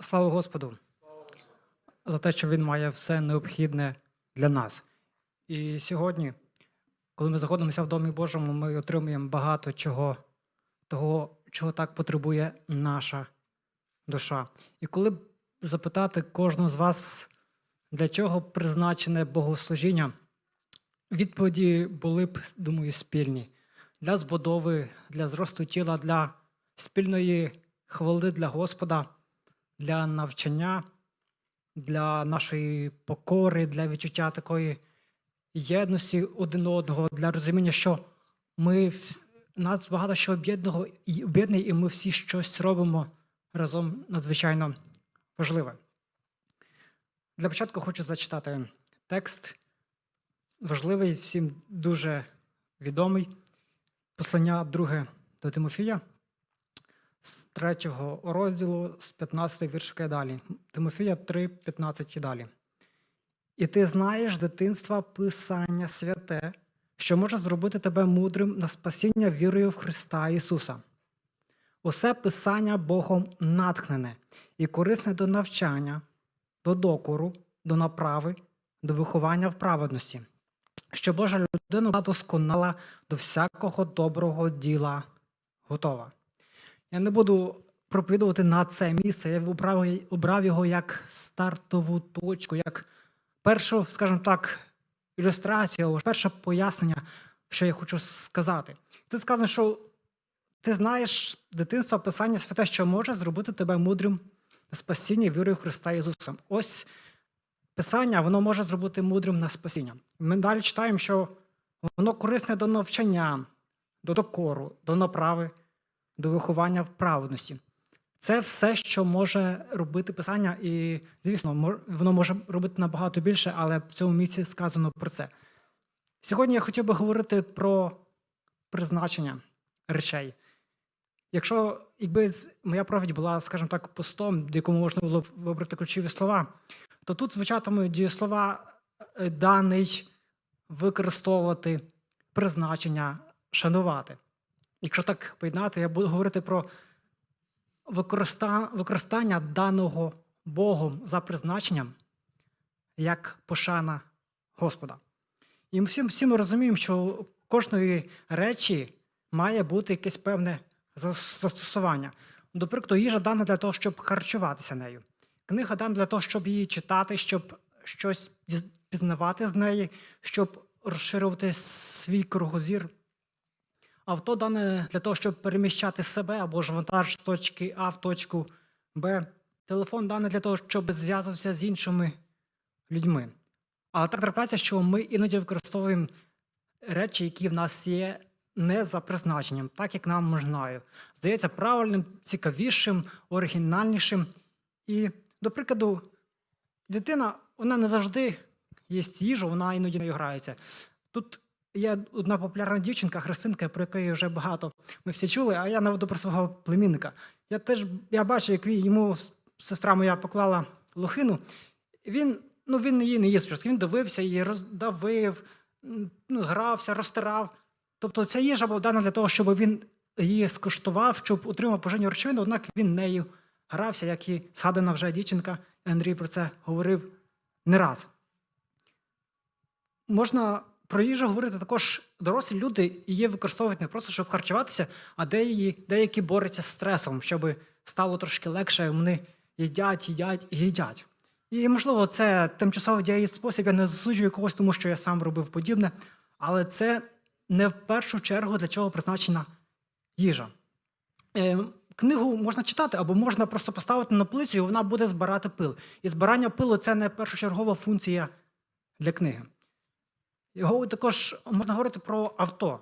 Слава Господу за те, що Він має все необхідне для нас. І сьогодні, коли ми знаходимося в Домі Божому, ми отримуємо багато чого, того, чого так потребує наша душа. І коли б запитати кожного з вас, для чого призначене богослужіння, відповіді були б, думаю, спільні. Для збудови, для зросту тіла, для спільної хвали для Господа, для навчання, для нашої покори, для відчуття такої єдності один одного, для розуміння, що ми нас багато що об'єднує, і ми всі щось робимо разом надзвичайно важливе. Для початку хочу зачитати текст, важливий, всім дуже відомий. Послання друге до Тимофія з третього розділу, з 15 віршика і далі. Тимофія 3, 15 і далі. І ти знаєш з дитинства Писання святе, що може зробити тебе мудрим на спасіння вірою в Христа Ісуса. Усе Писання Богом натхнене і корисне до навчання, до докору, до направи, до виховання в праведності, що Божа людина досконала до всякого доброго діла готова. Я не буду проповідувати на це місце. Я обрав, його як стартову точку, як першу, скажімо так, ілюстрацію, або перше пояснення, що я хочу сказати. Тут сказано, що ти знаєш дитинства Писання святе, що може зробити тебе мудрим на спасіння вірою Христа Ісуса. Ось Писання, воно може зробити мудрим на спасіння. Ми далі читаємо, що воно корисне до навчання, до докору, до направи, до виховання в праведності. Це все, що може робити писання, і, звісно, воно може робити набагато більше, але в цьому місці сказано про це. Сьогодні я хотів би говорити про призначення речей. Якщо якби моя проповідь була, скажімо так, постом, в якому можна було б вибрати ключові слова, то тут звучатимуть дієслова е, даний, використовувати, призначення, шанувати. Якщо так поєднати, я буду говорити про використання даного Богом за призначенням як пошана Господа. І ми всі, всі ми розуміємо, що кожної речі має бути якесь певне застосування. До прикладу, їжа дана для того, щоб харчуватися нею. Книга дана для того, щоб її читати, щоб щось пізнавати з неї, щоб розширювати свій кругозір. Авто дане для того, щоб переміщати себе або ж вантаж з точки А в точку Б. Телефон дане для того, щоб зв'язуватися з іншими людьми. Але так трапляється, що ми іноді використовуємо речі, які в нас є не за призначенням, так як нам можна. Здається правильним, цікавішим, оригінальнішим. І, до прикладу, дитина вона не завжди їсть їжу, вона іноді нею грається. Тут є одна популярна дівчинка, Христинка, про яку вже багато ми всі чули, а я наведу про свого племінника. Я теж я бачив, як він, йому сестра моя поклала лохину. Він, ну, він її не просто він дивився її, роздавив, ну, грався, розтирав. Тобто ця їжа була дана для того, щоб він її скуштував, щоб отримав поживні речовини, однак він нею грався, як і згадана вже дівчинка, Андрій про це говорив не раз. Можна про їжу говорити також дорослі люди її використовують не просто, щоб харчуватися, а деякі, деякі борються з стресом, щоб стало трошки легше, вони їдять, їдять і їдять. І, можливо, це тимчасовий дієвий спосіб, я не засуджую когось, тому що я сам робив подібне, але це не в першу чергу для чого призначена їжа. Е, книгу можна читати, або можна просто поставити на полицю, і вона буде збирати пил. І збирання пилу це не першочергова функція для книги. Його також можна говорити про авто.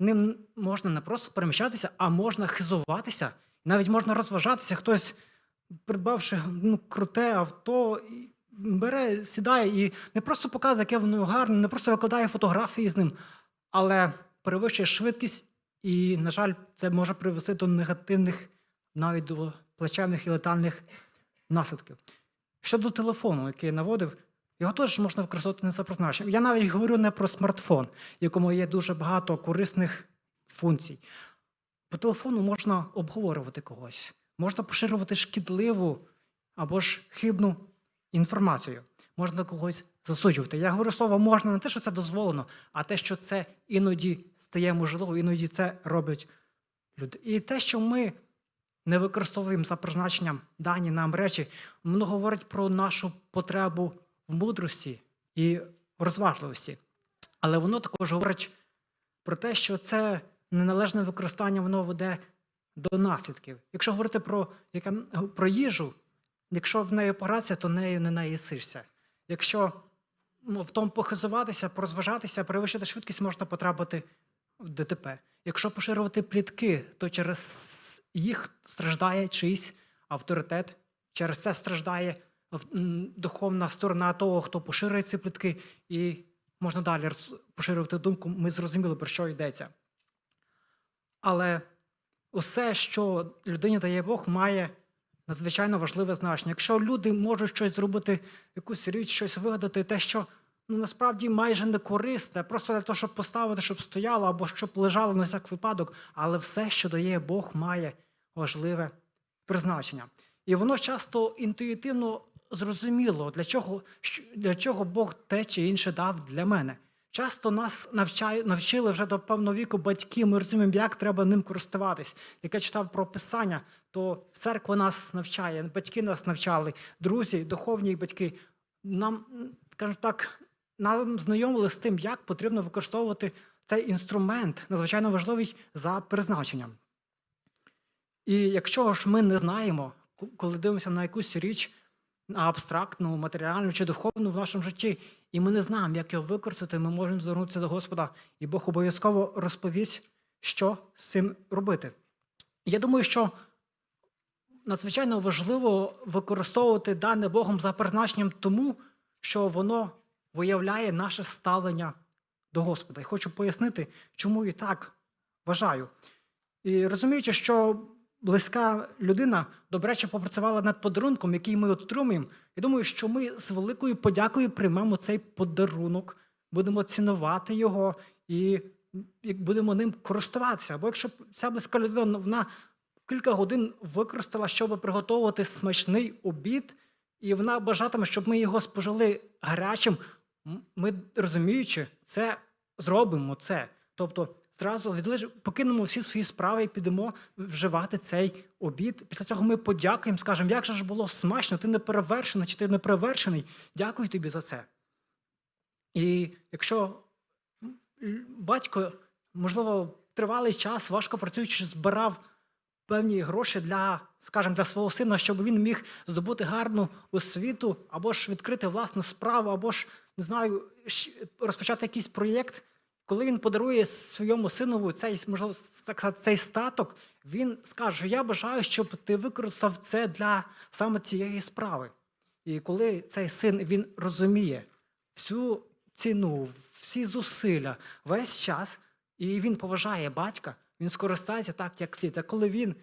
Ним можна не просто переміщатися, а можна хизуватися, навіть можна розважатися. Хтось, придбавши ну, круте авто, бере, сідає і не просто показує, яке воно гарне, не просто викладає фотографії з ним, але перевищує швидкість, і, на жаль, це може привести до негативних, навіть до плачевних і летальних наслідків. Щодо телефону, який я наводив, його теж можна використовувати не за призначенням. Я навіть говорю не про смартфон, в якому є дуже багато корисних функцій. По телефону можна обговорювати когось, можна поширювати шкідливу або ж хибну інформацію. Можна когось засуджувати. Я говорю слово можна не те, що це дозволено, а те, що це іноді стає можливо, іноді це роблять люди. І те, що ми не використовуємо за призначенням дані нам речі, воно говорить про нашу потребу в мудрості і в розважливості. Але воно також говорить про те, що це неналежне використання воно веде до наслідків. Якщо говорити про, яка, про їжу, якщо в нею операція, то нею не наїсишся. Якщо ну, в тому похизуватися, порозважатися, перевищити швидкість, можна потрапити в ДТП. Якщо поширювати плітки, то через їх страждає чийсь авторитет, через це страждає духовна сторона того, хто поширює ці плітки, і можна далі поширювати думку, ми зрозуміли, про що йдеться. Але усе, що людині дає Бог, має надзвичайно важливе значення. Якщо люди можуть щось зробити, якусь річ, щось вигадати, те, що ну, насправді майже не корисне, просто для того, щоб поставити, щоб стояло або щоб лежало на всяк випадок, але все, що дає Бог, має важливе призначення. І воно часто інтуїтивно зрозуміло, для чого, для чого Бог те чи інше дав для мене. Часто нас навчили вже до певного віку батьки, ми розуміємо, як треба ним користуватись. Як я читав про Писання, то церква нас навчає, батьки нас навчали, друзі, духовні батьки. Нам, скажімо так, нам знайомили з тим, як потрібно використовувати цей інструмент, надзвичайно важливий за призначенням. І якщо ж ми не знаємо, коли дивимося на якусь річ абстрактну, матеріальну чи духовну в нашому житті, і ми не знаємо, як його використати, ми можемо звернутися до Господа, і Бог обов'язково розповість, що з цим робити. Я думаю, що надзвичайно важливо використовувати дане Богом за призначенням тому, що воно виявляє наше ставлення до Господа. І хочу пояснити, чому і так вважаю. І розуміючи, що близька людина добре ще попрацювала над подарунком, який ми отримуємо, я думаю, що ми з великою подякою приймемо цей подарунок, будемо цінувати його і будемо ним користуватися. Або якщо ця близька людина вона кілька годин використала, щоб приготувати смачний обід, і вона бажатиме, щоб ми його спожили гарячим, ми розуміючи, це зробимо це. Тобто зразу відлеж... покинемо всі свої справи і підемо вживати цей обід. Після цього ми подякуємо, скажемо, як же ж було смачно, ти не перевершений чи ти не перевершений. Дякую тобі за це. І якщо батько, можливо, тривалий час, важко працюючи, збирав певні гроші для, скажімо, для свого сина, щоб він міг здобути гарну освіту, або ж відкрити власну справу, або ж не знаю, розпочати якийсь проєкт. Коли він подарує своєму синову цей, можливо, так цей статок, він скаже: Я бажаю, щоб ти використав це для саме цієї справи. І коли цей син він розуміє всю ціну, всі зусилля, весь час, і він поважає батька, він скористається так, як слід. А коли він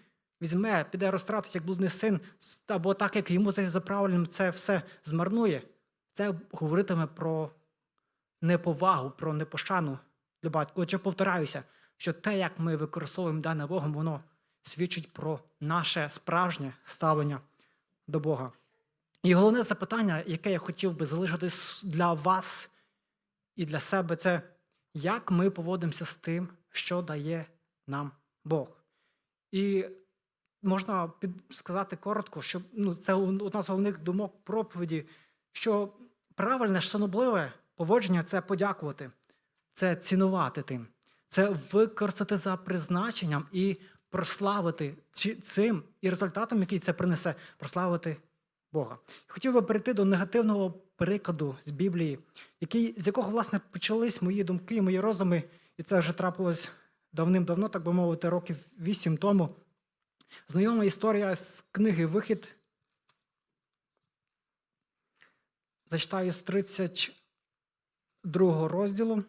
візьме, піде розтратить як блудний син, або так, як йому за правильним це все змарнує, це говоритиме про неповагу, про непошану до батька. Отже, повторяюся, що те, як ми використовуємо дане Богом, воно свідчить про наше справжнє ставлення до Бога. І головне запитання, яке я хотів би залишити для вас і для себе, це як ми поводимося з тим, що дає нам Бог. І можна сказати коротко, що ну, це одна з головних думок проповіді, що правильне, шанобливе поводження це подякувати, це цінувати тим, це використати за призначенням і прославити цим і результатом, який це принесе, прославити Бога. Хотів би перейти до негативного прикладу з Біблії, який, з якого, власне, почались мої думки, мої роздуми, і це вже трапилось давним-давно, так би мовити, років вісім тому. Знайома історія з книги Вихід. Зачитаю з 32 розділу,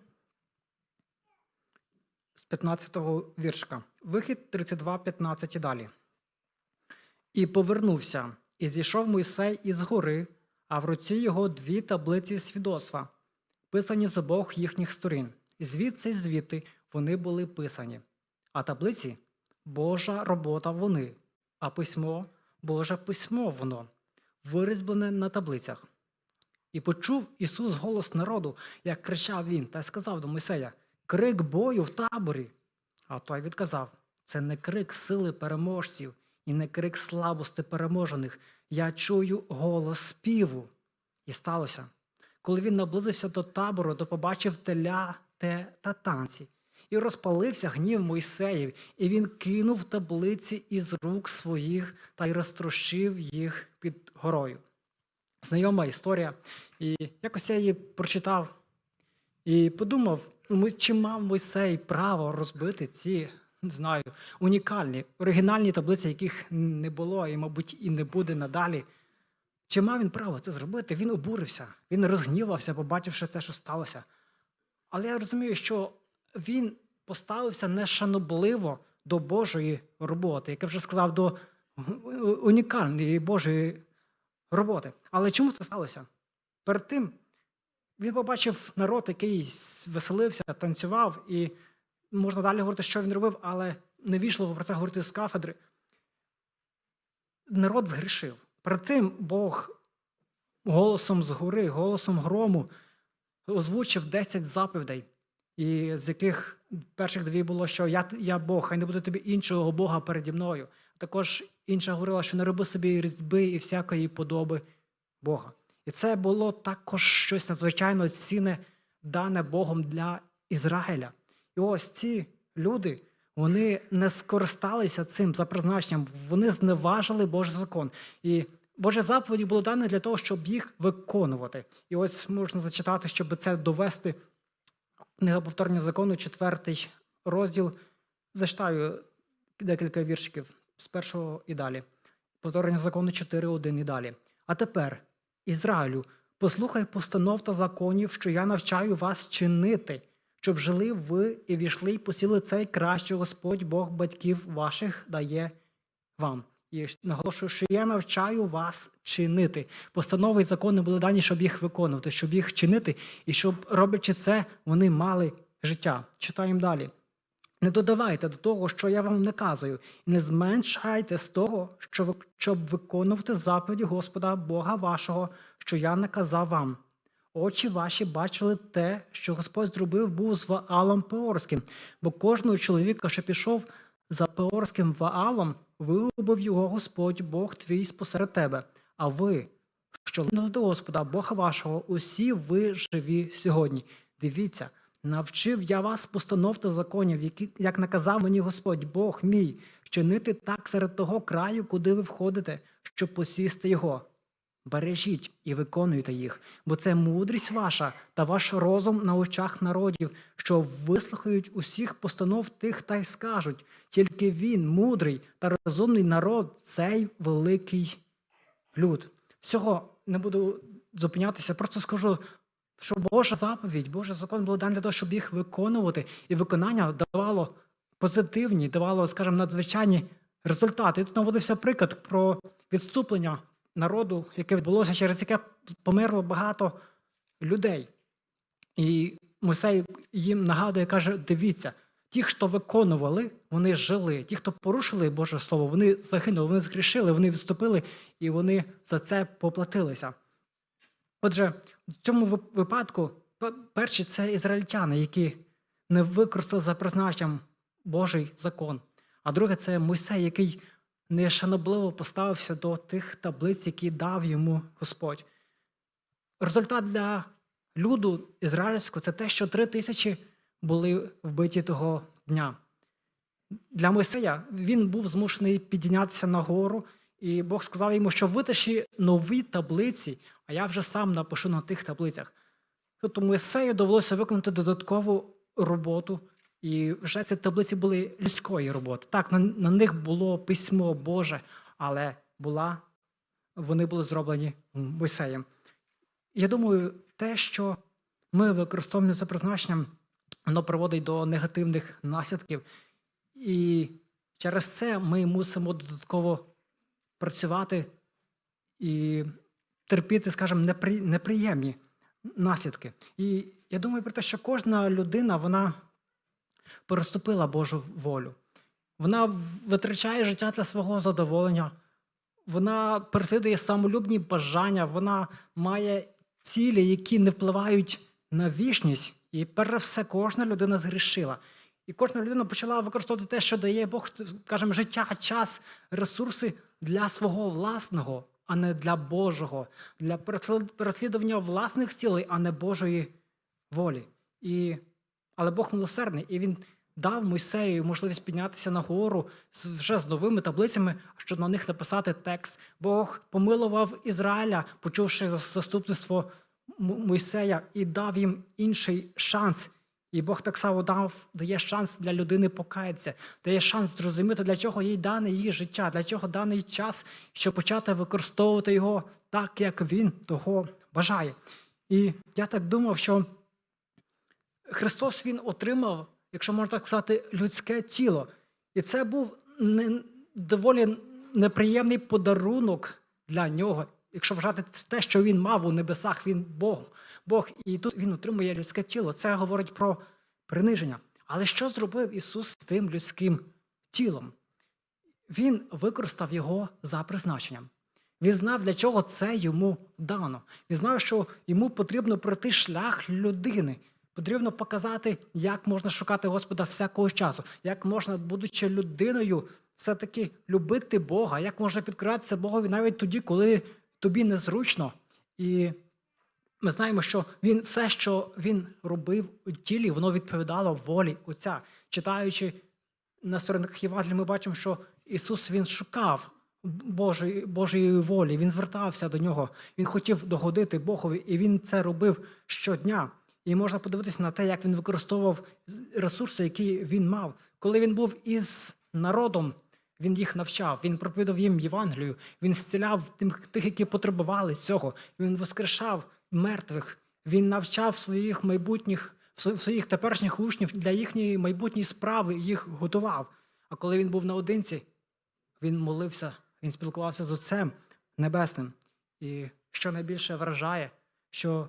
з 15 віршка. Вихід 32, 15 і далі. І повернувся, і зійшов Мойсей із гори, а в руці його дві таблиці свідоцтва, писані з обох їхніх сторін. І звідси звідти вони були писані. А таблиці Божа робота вони, а письмо Боже письмо воно. вирізблене на таблицях. І почув Ісус голос народу, як кричав він, та й сказав до Мойсея: Крик бою в таборі. А той відказав: Це не крик сили переможців і не крик слабости переможених. Я чую голос співу. І сталося. Коли він наблизився до табору, то побачив теля те та танці. І розпалився гнів Мойсеїв, і він кинув таблиці із рук своїх та й розтрощив їх під горою. Знайома історія. І якось я її прочитав і подумав, ну, ми- чи мав Мойсей право розбити ці, не знаю, унікальні, оригінальні таблиці, яких не було і, мабуть, і не буде надалі. Чи мав він право це зробити? Він обурився, він розгнівався, побачивши те, що сталося. Але я розумію, що він поставився нешанобливо до Божої роботи, як я вже сказав, до унікальної Божої роботи. Але чому це сталося? Перед тим він побачив народ, який веселився, танцював, і можна далі говорити, що він робив, але не війшло про це говорити з кафедри. Народ згрішив. Перед цим Бог голосом згори, голосом грому озвучив 10 заповідей, і з яких перших дві було, що я, я Бог, хай не буде тобі іншого Бога переді мною. Також інша говорила, що не роби собі різьби і всякої подоби Бога. І це було також щось надзвичайно цінне, дане Богом для Ізраїля. І ось ці люди, вони не скористалися цим за призначенням, вони зневажили Божий закон. І Божі заповіді були дані для того, щоб їх виконувати. І ось можна зачитати, щоб це довести. Книга повторення закону, четвертий розділ. Зачитаю декілька віршиків з першого і далі. Повторення закону 4.1 і далі. А тепер, Ізраїлю, послухай постанов та законів, що я навчаю вас чинити, щоб жили ви і війшли й посіли цей кращий Господь Бог батьків ваших дає вам. І наголошую, що я навчаю вас чинити. Постанови і закони були дані, щоб їх виконувати, щоб їх чинити, і щоб, роблячи це, вони мали життя. Читаємо далі. Не додавайте до того, що я вам наказую, і не зменшайте з того, щоб виконувати заповіді Господа Бога вашого, що я наказав вам. Очі ваші бачили те, що Господь зробив був з Ваалом Пеорським, бо кожного чоловіка, що пішов за Пеорським Ваалом, вигубив його Господь Бог твій спосеред тебе. А ви, що до Господа, Бога вашого, усі ви живі сьогодні. Дивіться, навчив я вас постанов та законів, які, як наказав мені Господь, Бог мій, чинити так серед того краю, куди ви входите, щоб посісти його. Бережіть і виконуйте їх, бо це мудрість ваша та ваш розум на очах народів, що вислухають усіх постанов тих та й скажуть, тільки він, мудрий та розумний народ, цей великий люд. Всього не буду зупинятися, просто скажу, що Божа заповідь, Божий закон був даний для того, щоб їх виконувати, і виконання давало позитивні, давало, скажімо, надзвичайні результати. І тут наводився приклад про відступлення народу, яке відбулося, через яке померло багато людей. І Мойсей їм нагадує, каже: дивіться, ті, хто виконували, вони жили. Ті, хто порушили Боже Слово, вони загинули, вони згрішили, вони відступили і вони за це поплатилися. Отже, в цьому випадку пе- перші це ізраїльтяни, які не використали за призначенням Божий закон. А друге це Мойсей, який нешанобливо поставився до тих таблиць, які дав йому Господь. Результат для люду ізраїльського це те, що три тисячі були вбиті того дня. Для Мойсея він був змушений піднятися на гору, і Бог сказав йому, що витащи нові таблиці, а я вже сам напишу на тих таблицях. Тобто Мойсею довелося виконати додаткову роботу, і вже ці таблиці були людської роботи. Так, на, на них було письмо Боже, але була, вони були зроблені Мойсеєм. Я думаю, те, що ми використовуємо за призначенням, воно приводить до негативних наслідків. І через це ми мусимо додатково працювати і терпіти, скажімо, непри... неприємні наслідки. І я думаю про те, що кожна людина вона переступила Божу волю. Вона витрачає життя для свого задоволення. вона переслідує самолюбні бажання, вона має цілі, які не впливають на вічність. І перш все, кожна людина згрішила. І кожна людина почала використовувати те, що дає Бог, скажімо, життя, час, ресурси для свого власного, а не для Божого, для переслідування власних цілей, а не Божої волі. І, але Бог милосердний, і він дав Мойсею можливість піднятися на гору вже з новими таблицями, щоб на них написати текст. Бог помилував Ізраїля, почувши заступництво Мойсея, і дав їм інший шанс. І Бог так само дав, дає шанс для людини покаятися, дає шанс зрозуміти, для чого їй дане її життя, для чого даний час, щоб почати використовувати його так, як він того бажає. І я так думав, що Христос Він отримав, якщо можна так сказати, людське тіло. І це був не, доволі неприємний подарунок для нього. Якщо вважати те, що він мав у небесах, він Бог. Бог, і тут він отримує людське тіло. Це говорить про приниження. Але що зробив Ісус з тим людським тілом? Він використав його за призначенням. Він знав, для чого це йому дано. Він знав, що йому потрібно пройти шлях людини. Потрібно показати, як можна шукати Господа всякого часу, як можна, будучи людиною, все-таки любити Бога, як можна підкоратися Богові навіть тоді, коли тобі незручно. І ми знаємо, що він все, що він робив у тілі, воно відповідало волі Отця. Читаючи на сторінках Євангелія, ми бачимо, що Ісус Він шукав Божої, Божої волі, Він звертався до нього, Він хотів догодити Богові, і Він це робив щодня. І можна подивитися на те, як він використовував ресурси, які він мав. Коли він був із народом, він їх навчав, він проповідав їм Євангелію, він зціляв тих, які потребували цього. Він воскрешав мертвих, він навчав своїх майбутніх, св- своїх теперішніх учнів для їхньої майбутньої справи, їх готував. А коли він був наодинці, він молився, він спілкувався з Отцем Небесним. І що найбільше вражає, що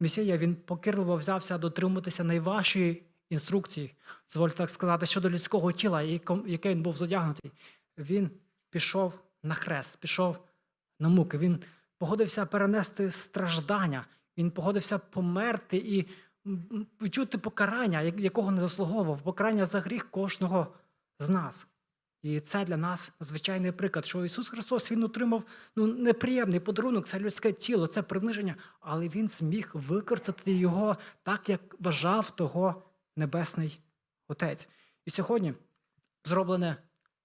Месія він покірливо взявся дотримуватися найважчої інструкції, дозвольте так сказати, щодо людського тіла, яке він був задягнутий. Він пішов на хрест, пішов на муки. Він погодився перенести страждання, він погодився померти і відчути покарання, якого не заслуговував, покарання за гріх кожного з нас. І це для нас надзвичайний приклад, що Ісус Христос Він отримав ну, неприємний подарунок, це людське тіло, це приниження, але Він зміг використати його так, як бажав того Небесний Отець. І сьогодні зроблене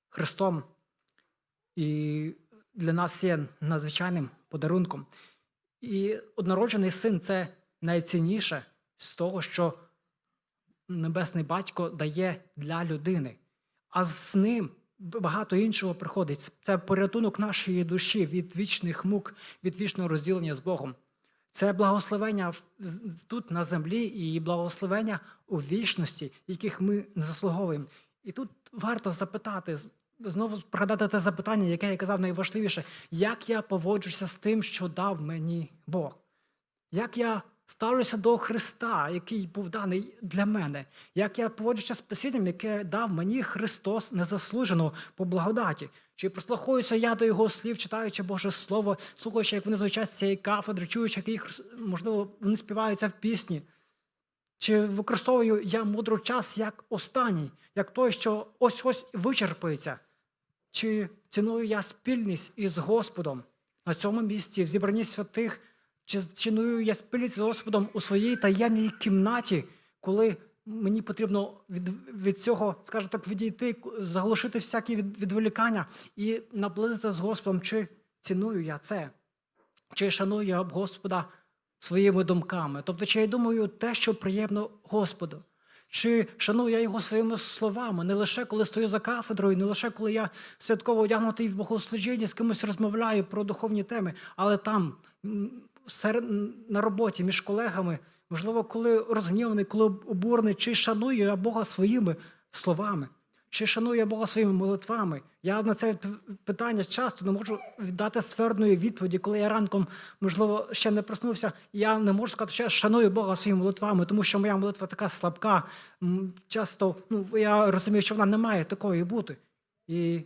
Христом і для нас є надзвичайним подарунком. І однороджений син це найцінніше з того, що Небесний Батько дає для людини. А з ним багато іншого приходить. Це порятунок нашої душі від вічних мук, від вічного розділення з Богом. Це благословення тут на землі і благословення у вічності, яких ми не заслуговуємо. І тут варто запитати, знову пригадати те запитання, яке я казав найважливіше, як я поводжуся з тим, що дав мені Бог. Як я ставлюся до Христа, який був даний для мене, як я поводжуся з спасінням, яке дав мені Христос незаслужено по благодаті. Чи прислухаюся я до Його слів, читаючи Боже Слово, слухаючи, як вони звучать з цієї кафедри, чуючи, як їх, можливо, вони співаються в пісні. Чи використовую я мудру час як останній, як той, що ось-ось вичерпується? Чи ціную я спільність із Господом на цьому місці, в зібранні святих, чи ціную я спільність з Господом у своїй таємній кімнаті, коли мені потрібно від, від цього, скажімо так, відійти, заглушити всякі від, відволікання і наблизитися з Господом, чи ціную я це? Чи шаную я Господа своїми думками? Тобто, чи я думаю те, що приємно Господу? Чи шаную я його своїми словами, не лише коли стою за кафедрою, не лише коли я святково одягнутий в богослужінні, з кимось розмовляю про духовні теми, але там, серед, на роботі, між колегами, можливо, коли розгніваний, коли обурений, чи шаную я Бога своїми словами? Чи шаную я Бога своїми молитвами? Я на це питання часто не можу віддати ствердної відповіді, коли я ранком, можливо, ще не проснувся. Я не можу сказати, що я шаную Бога своїми молитвами, тому що моя молитва така слабка. Часто ну, я розумію, що вона не має такої бути. І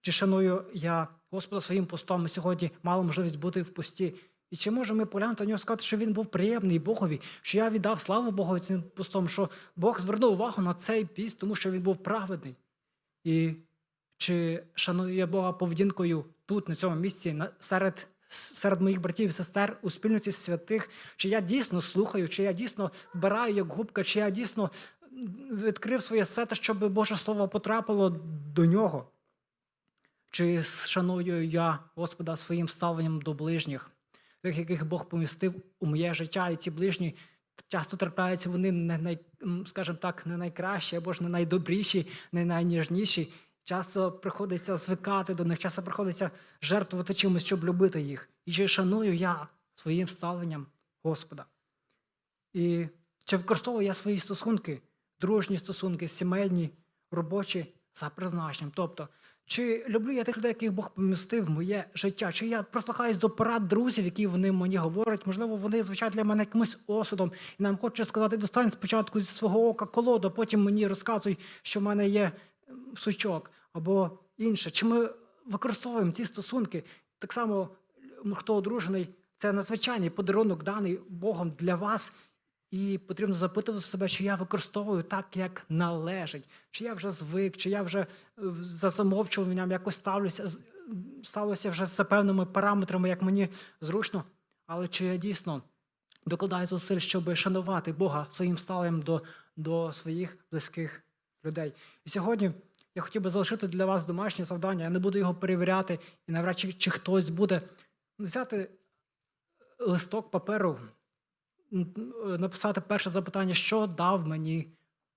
чи шаную я Господа своїм постом. Сьогодні мали можливість бути в пості. І чи можемо ми поглянути на нього сказати, що він був приємний Богові, що я віддав славу Богові цим постом, що Бог звернув увагу на цей піст, тому що він був праведний. І чи шаную я Бога поведінкою тут, на цьому місці, серед, серед моїх братів і сестер у спільноті святих, чи я дійсно слухаю, чи я дійсно вбираю як губка, чи я дійсно відкрив своє серце, щоб Боже Слово потрапило до нього? Чи шаную я Господа своїм ставленням до ближніх, тих, яких Бог помістив у моє життя, і ці ближні часто трапляються вони не най, скажімо так, не найкращі, або ж не найдобріші, не найніжніші. Часто приходиться звикати до них, часто приходиться жертвувати чимось, щоб любити їх. І чи шаную я своїм ставленням Господа? І чи використовую я свої стосунки, дружні стосунки, сімейні, робочі за призначенням? Тобто, чи люблю я тих людей, яких Бог помістив в моє життя? Чи я прислухаюсь до порад друзів, які вони мені говорять? Можливо, вони звучать для мене якимось осудом, і нам хочуть сказати, достань спочатку зі свого ока колоду, потім мені розказуй, що в мене є сучок або інше. Чи ми використовуємо ці стосунки? Так само, хто одружений, це надзвичайний подарунок, даний Богом для вас. І потрібно запитувати себе, чи я використовую так, як належить, чи я вже звик, чи я вже е, за замовчуванням якось ставлюся, ставлюся вже за певними параметрами, як мені зручно, але чи я дійсно докладаю зусиль, щоб шанувати Бога своїм ставленням до, до своїх близьких людей. І сьогодні я хотів би залишити для вас домашнє завдання. Я не буду його перевіряти, і навряд чи, чи хтось буде взяти листок паперу, е, написати перше запитання, що дав мені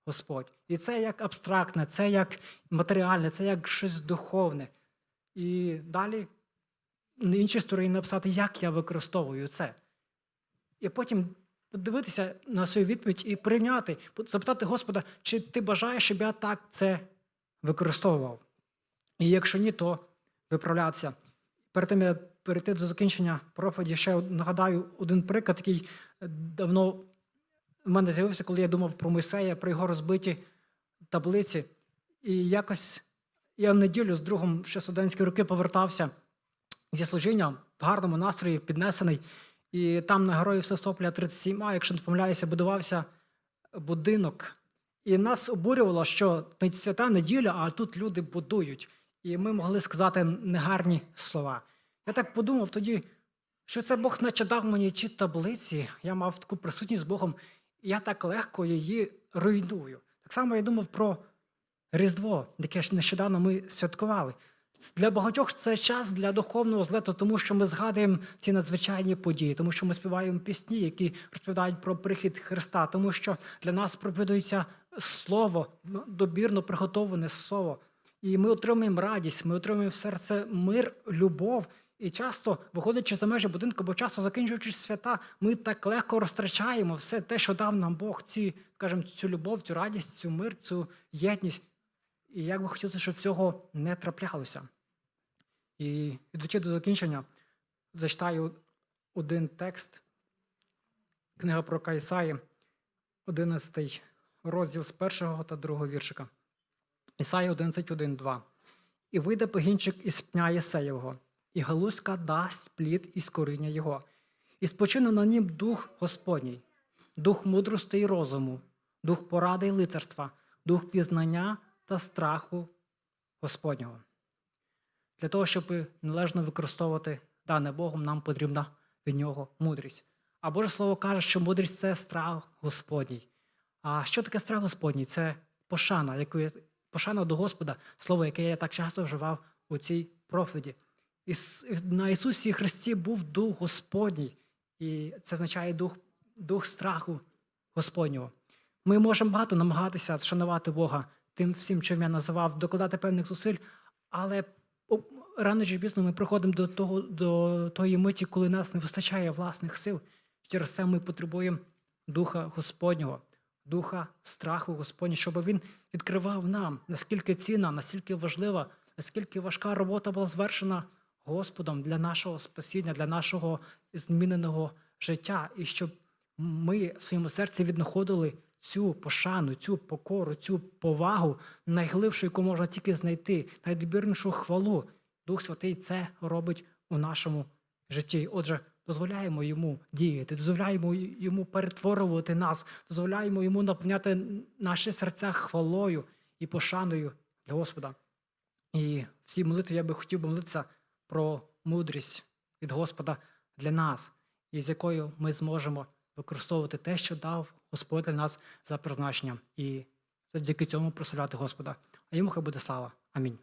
Господь. І це як абстрактне, це як матеріальне, це як щось духовне. І далі на іншій стороні написати, як я використовую це. І потім подивитися на свою відповідь і прийняти, запитати Господа, чи ти бажаєш, щоб я так це використовував? І якщо ні, то виправлятися. Перед тим я перейти до закінчення проповіді, ще нагадаю один приклад, який е, давно в мене з'явився, коли я думав про Мойсея, про його розбиті таблиці. І якось я в неділю з другом ще студентські роки повертався зі служіння в гарному настрої, піднесений. І там на героїв Сесопля 37А, якщо не помиляюся, будувався будинок. І нас обурювало, що свята неділя, а тут люди будують. І ми могли сказати негарні слова. Я так подумав тоді, що це Бог наче дав мені ті таблиці, я мав таку присутність з Богом, і я так легко її руйную. Так само я думав про Різдво, яке ж нещодавно ми святкували. Для багатьох це час для духовного злету, тому що ми згадуємо ці надзвичайні події, тому що ми співаємо пісні, які розповідають про прихід Христа, тому що для нас проповідується слово, ну, добірно приготовлене слово. І ми отримуємо радість, ми отримуємо в серце мир, любов. І часто, виходячи за межі будинку, бо часто закінчуючи свята, ми так легко розтрачаємо все те, що дав нам Бог, ці, скажімо, цю любов, цю радість, цю мир, цю єдність. І як би хотілося, щоб цього не траплялося. І ідучи до закінчення, зачитаю один текст, книга про Кайсаї, 11 розділ з першого та другого віршика. Ісаї 11, 2. І вийде погінчик із пня Єсеєвого, і галузька дасть плід із коріння його, і спочине на нім дух Господній, дух мудрости і розуму, дух поради і лицарства, дух пізнання та страху Господнього. Для того, щоб належно використовувати дане Богом, нам потрібна від нього мудрість. А Боже Слово каже, що мудрість це страх Господній. А що таке страх Господній? Це пошана, яку пошана до Господа, слово, яке я так часто вживав у цій проповіді. На Ісусі Христі був Дух Господній, і це означає дух, дух страху Господнього. Ми можемо багато намагатися шанувати Бога тим всім, чим я називав, докладати певних зусиль, але рано чи пізно ми приходимо до того, до тої миті, коли нас не вистачає власних сил. Через це ми потребуємо Духа Господнього, Духа страху Господнього, щоб Він відкривав нам, наскільки цінна, наскільки важлива, наскільки важка робота була звершена Господом для нашого спасіння, для нашого зміненого життя, і щоб ми в своєму серці віднаходили цю пошану, цю покору, цю повагу, найглибшу, яку можна тільки знайти, найдобірнішу хвалу Дух Святий це робить у нашому житті. Отже, дозволяємо йому діяти, дозволяємо йому перетворювати нас, дозволяємо йому наповняти наші серця хвалою і пошаною для Господа. І в цій молитві я би хотів молитися про мудрість від Господа для нас, і з якою ми зможемо використовувати те, що дав Господь для нас за призначенням, і завдяки цьому прославляти Господа. А йому хай буде слава. Амінь.